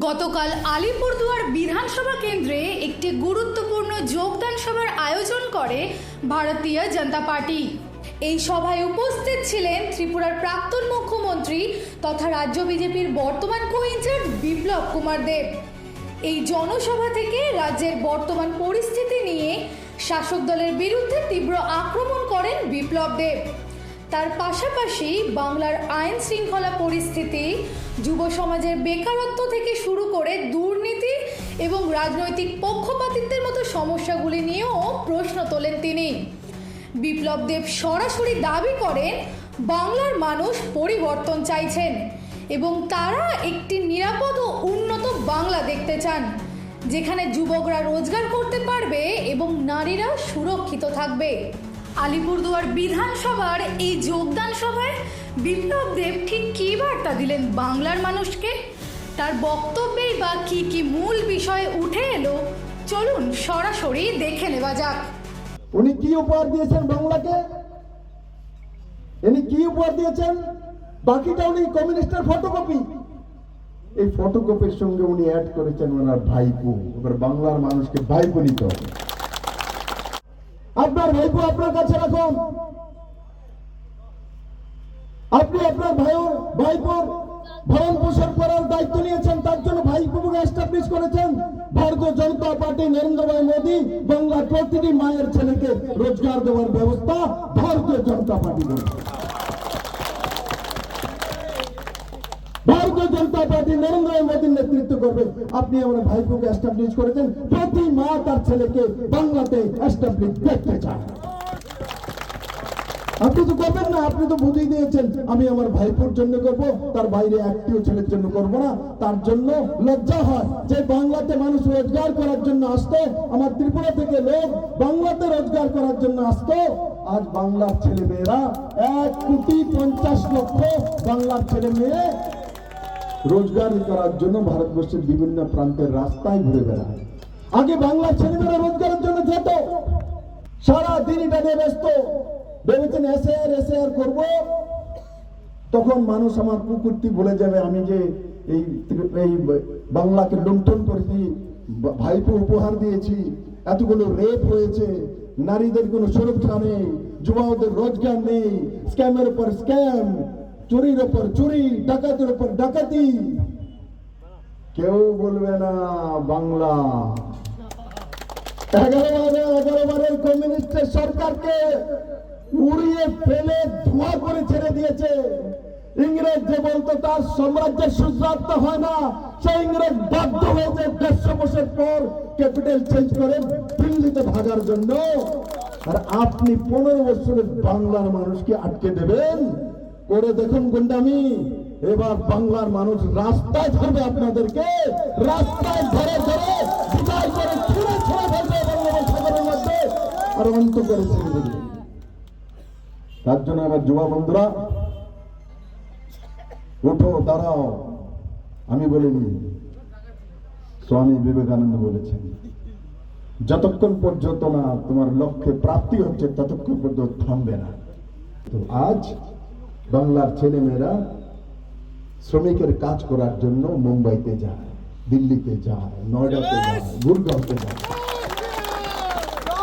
গতকাল আলিপুরদুয়ার বিধানসভা কেন্দ্রে একটি গুরুত্বপূর্ণ যোগদান সভার আয়োজন করে ভারতীয় জনতা পার্টি। এই সভায় উপস্থিত ছিলেন ত্রিপুরার প্রাক্তন মুখ্যমন্ত্রী তথা রাজ্য বিজেপির বর্তমান কো ইনচার্জ বিপ্লব কুমার দেব। এই জনসভা থেকে রাজ্যের বর্তমান পরিস্থিতি নিয়ে শাসক দলের বিরুদ্ধে তীব্র আক্রমণ করেন বিপ্লব দেব। তার পাশাপাশি বাংলার আইন শৃঙ্খলা পরিস্থিতি, যুব সমাজের বেকারত্ব থেকে শুরু করে দুর্নীতি এবং রাজনৈতিক পক্ষপাতিত্বের মতো সমস্যাগুলি নিয়েও প্রশ্ন তোলেন তিনি। বিপ্লব দেব সরাসরি দাবি করেন, বাংলার মানুষ পরিবর্তন চাইছেন এবং তারা একটি নিরাপদ ও উন্নত বাংলা দেখতে চান, যেখানে যুবকরা রোজগার করতে পারবে এবং নারীরা সুরক্ষিত থাকবে। আলিপুরদুয়ার বিধানসভার এই যোগদান সভায় বিপ্লব দেব ঠিক কী বার্তা দিলেন বাংলার মানুষকে? তার বক্তব্যেই বা কী কী মূল বিষয়ে উঠে এলো? চলুন সরাসরি দেখে নেওয়া যাক। উনি কি উপহার দিয়েছেন বাংলাকে? ইনি কি উপহার দিয়েছেন? বাকিটা উনি কমিউনিস্টের ফটোকপি। এই ফটোকপির সঙ্গে উনি অ্যাড করেছেন ওনার ভাইপো। এবার বাংলার মানুষকে ভাইপো নিতে হবে। আপনার ভাইপো আপনার কাছে রাখুন। আপনি আপনার ভাইও ভাইপোর ভরণ পোষণ করার দায়িত্ব নিয়েছেন, তার জন্য ভাইপোকে এস্টাবলিশ করেছেন। ভারতীয় জনতা পার্টি নরেন্দ্র ভাই মোদী বাংলার প্রতিটি মায়ের ছেলেকে রোজগার দেওয়ার ব্যবস্থা ভারতীয় জনতা পার্টি করেছে। ভারতীয় জনতা পার্টি নরেন্দ্র মোদীর নেতৃত্ব করবে। আপনি আমার ভাইপোকে এস্টাবলিশ করেছেন। প্রতি মা তার ছেলেকে বাংলাতে এস্টাবলিশ দেখতে চায়। আপনি তো করবেন না, আপনি তো বুঝিয়ে দিয়েছেন। আমি আমার ভাইপোর জন্য করব, তার বাইরে একটিও ছেলের জন্য করব না। তার জন্য লজ্জা হয় যে বাংলাতে মানুষ রোজগার করার জন্য আসতো, আমার ত্রিপুরা থেকে লোক বাংলাতে রোজগার করার জন্য আসতো। আজ বাংলার ছেলে মেয়েরা এক কোটি পঞ্চাশ লক্ষ বাংলার ছেলে মেয়ে রোজগার করার জন্য ভারতবর্ষের বিভিন্ন প্রান্তের রাস্তায় ঘুরে বেড়ায়। আগে বাংলার ছেলেমেয়েরা রোজগারের জন্য যেত। সারা দিন এটা ব্যস্ত। ভেবেছেন এসে আর এসে আর করব। তখন মানুষ আমার কুকুরটি বলে যাবে, আমি যে এই এই বাংলাকে লুণ্ঠন করেছি ভাইপো উপহার দিয়েছি, এতগুলো রেপ হয়েছে, নারীদের কোনো সুরক্ষা নেই যুবাদের রোজগার নেই, স্ক্যামের উপর স্ক্যাম চুরির উপর চুরি, ডাকাতির উপর ডাকাতি। কেউ বলবে না বাংলা। সরকারকে উড়িয়ে ফেলে ধোঁয়া করে ছেড়ে দিয়েছে। ইংরেজ যে বলতো, তার সাম্রাজ্যের সুয্রান্ত হয় না। সেই ইংরেজ বাধ্য হয়েছে দেড়শো বছর পর ক্যাপিটাল চেঞ্জ করে দিল্লিতে ভাগার জন্য। আর আপনি পনেরো বছরের বাংলার মানুষকে আটকে দেবেন? করে দেখুন গুন্ডামি। এবার বাংলার মানুষ রাস্তায় ধরবে আপনাদেরকে। রাস্তায় ধরে ধরে অন্ত করে তার জন্য আমার যুবা বন্ধুরা, উঠো, দাঁড়াও। আমি বলিনি, স্বামী বিবেকানন্দ বলেছেন, যতক্ষণ পর্যন্ত না তোমার লক্ষ্যে প্রাপ্তি হচ্ছে, ততক্ষণ পর্যন্ত থামবে না। তো আজ বাংলার ছেলেমেয়েরা শ্রমিকের কাজ করার জন্য মুম্বাইতে যায় দিল্লিতে যায় নয়ডাতে যায় গুরগাঁওতে যায়।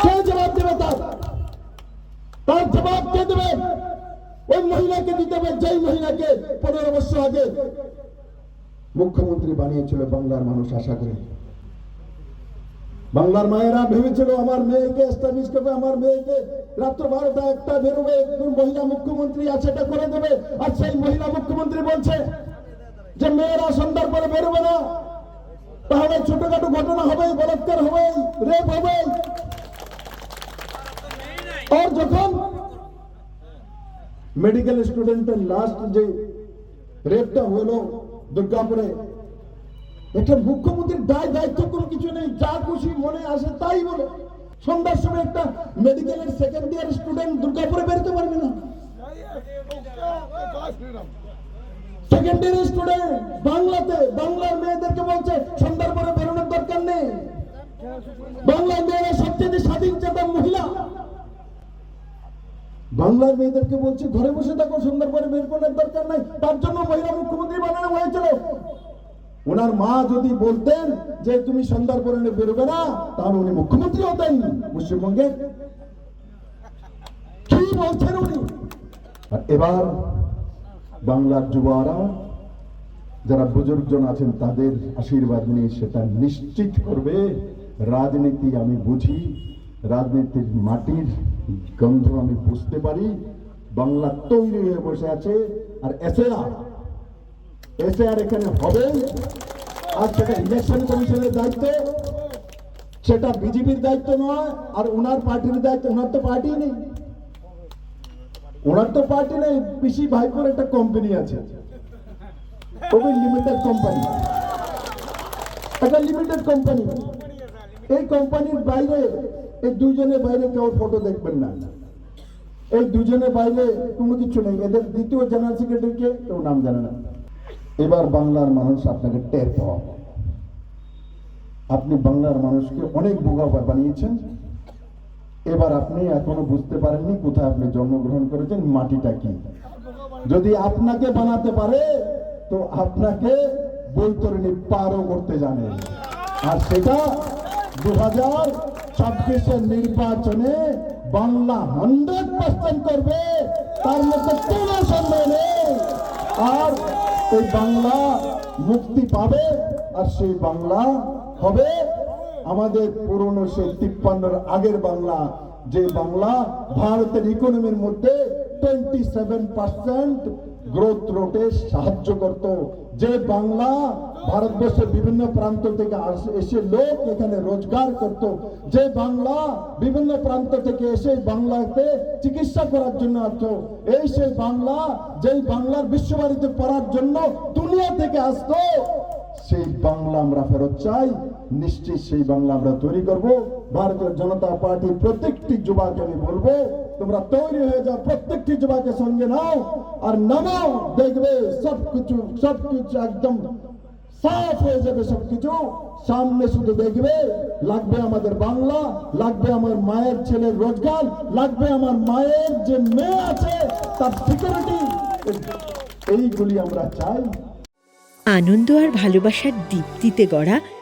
কে জবাব দেবে তার? তার জবাব কে দেবে? ওই মহিলাকে দিতে হবে যেই মহিলাকে পনেরো বছর আগে মুখ্যমন্ত্রী বানিয়েছিল বাংলার মানুষ আশা করে। বাংলার মায়েরা ভেবেছিল আমার মেয়েকে এস্টাবলিশ করবে আমার মেয়েকে রাত্র বারোটা একটা বেরোবে, একজন মহিলা মুখ্যমন্ত্রী আছে, এটা করে দেবে। আর সেই মহিলা মুখ্যমন্ত্রী বলছে যে, মেয়েরা সন্ধ্যার পরে বেরোবে না। তাহলে ছোটখাটো ঘটনা হবে বলাৎকার হবে রেপ হবে আর যখন মেডিকেল স্টুডেন্টের লাস্ট যে রেপটা হলো দুর্গাপুরে একটা মুখ্যমন্ত্রীর দায়, দায়িত্ব কোনো কিছু নেই, যা খুশি মনে আসে তাই বলে। সন্ধ্যার সময় একটা মেডিকেলের সেকেন্ড ইয়ার স্টুডেন্ট দুর্গাপুরে বেরোতে পারবে না। সেকেন্ড ইয়ার স্টুডেন্ট বাংলাতে, বাংলার মেয়েদেরকে বলছে, সন্ধ্যার পরে বেরোনোর দরকার নেই। বাংলার মেয়েরা সবচেয়ে স্বাধীন চেতা মহিলা। বাংলার মেয়েদেরকে বলছে, ঘরে বসে থাকো সন্ধ্যার পরে বের করার দরকার নাই। তার জন্য মহিলা মুখ্যমন্ত্রী বানানো হয়েছিল। ওনার মা যদি বলতেন যে তুমি সন্ধ্যার পরে বেরোবে না, তাহলে উনি মুখ্যমন্ত্রী হতেন পশ্চিমবঙ্গে। কি বলছেন উনি? এবার বাংলার যুবরা যারা বুজুর্গজন আছেন, তাদের আশীর্বাদ নিয়ে সেটা নিশ্চিত করবে। রাজনীতি আমি বুঝি, রাজনীতির মাটির গন্ধ আমি বুঝতে পারি। বাংলা তৈরি হয়ে বসে আছে। আর এসএআর এসএআর এখানে হবে। আর সেটা ইলেকশন কমিশনের দায়িত্ব। সেটা বিজেপির দায়িত্ব নয়, আর ওনার পার্টির দায়িত্ব। ওনার তো পার্টি নেই। ওনার তো পার্টি নেই। পিসি ভাইপোর একটা কোম্পানি আছে। ওই লিমিটেড কোম্পানি একটা লিমিটেড কোম্পানি এই কোম্পানির বাইরে, এই দুজনের বাইরে কেউ ফটো দেখবেন না। এই দুজনের বাইরে কোনো কিছু নেই। এদের দ্বিতীয় জেনারেল সেক্রেটারিকে কেউ নাম জানে না। এবার বাংলার মানুষ আপনাকে টের পাওয়া। আপনি বাংলার মানুষকে অনেক বোকা বানিয়েছেন। এবার আপনি এখনও বুঝতে পারেননি কোথায় আপনি জন্মগ্রহণ করেছেন, মাটিটা কি। যদি আপনাকে বানাতে পারে, তো আপনাকে বৈতরণী পারও করতে জানে। আর সেটা দু হাজার ছাব্বিশের নির্বাচনে বাংলা হান্ড্রেড পার্সেন্ট করবে, তার মধ্যে কোনো সন্দেহ নেই। আর এই বাংলা মুক্তি পাবে আর সেই বাংলা হবে আমাদের পুরনো সে তিপ্পান্নর আগের বাংলা, যে বাংলা ভারতের ইকোনমির মধ্যে টোয়েন্টি সেভেন পার্সেন্ট গ্রোথ রোটে সাহায্য করত। যে বাংলা ভারতবর্ষের বিভিন্ন প্রান্ত থেকে এসে লোক এখানে রোজগার করত। যে বাংলা বিভিন্ন প্রান্ত থেকে এসে বাংলাতে চিকিৎসা করার জন্য আসতো। এই সেই বাংলা, যেই বাংলার বিশ্বভারতীতে পড়ার জন্য দুনিয়া থেকে আসতো, সেই বাংলা আমরা ফেরত চাই। নিশ্চিত সেই বাংলা আমরা তৈরি করব। ভারতীয় জনতা পার্টির প্রত্যেকটি যুবাকে আমি বলব, তোমরা তৈরি হয়ে যাও, প্রত্যেকটি যুবাকে সঙ্গে নাও আর নামাও, দেখবে সবকিছু সবকিছু একদম সাফ হয়ে যাবে সবকিছু। সামনে শুধু দেখবে, লাগবে আমাদের বাংলা, লাগবে আমার মায়ের ছেলের রোজগার, লাগবে আমার মায়ের যে মেয়ে আছে, তার সিকিউরিটি এইগুলি আমরা চাই। আনন্দ আর ভালোবাসার দীপ্তিতে গড়া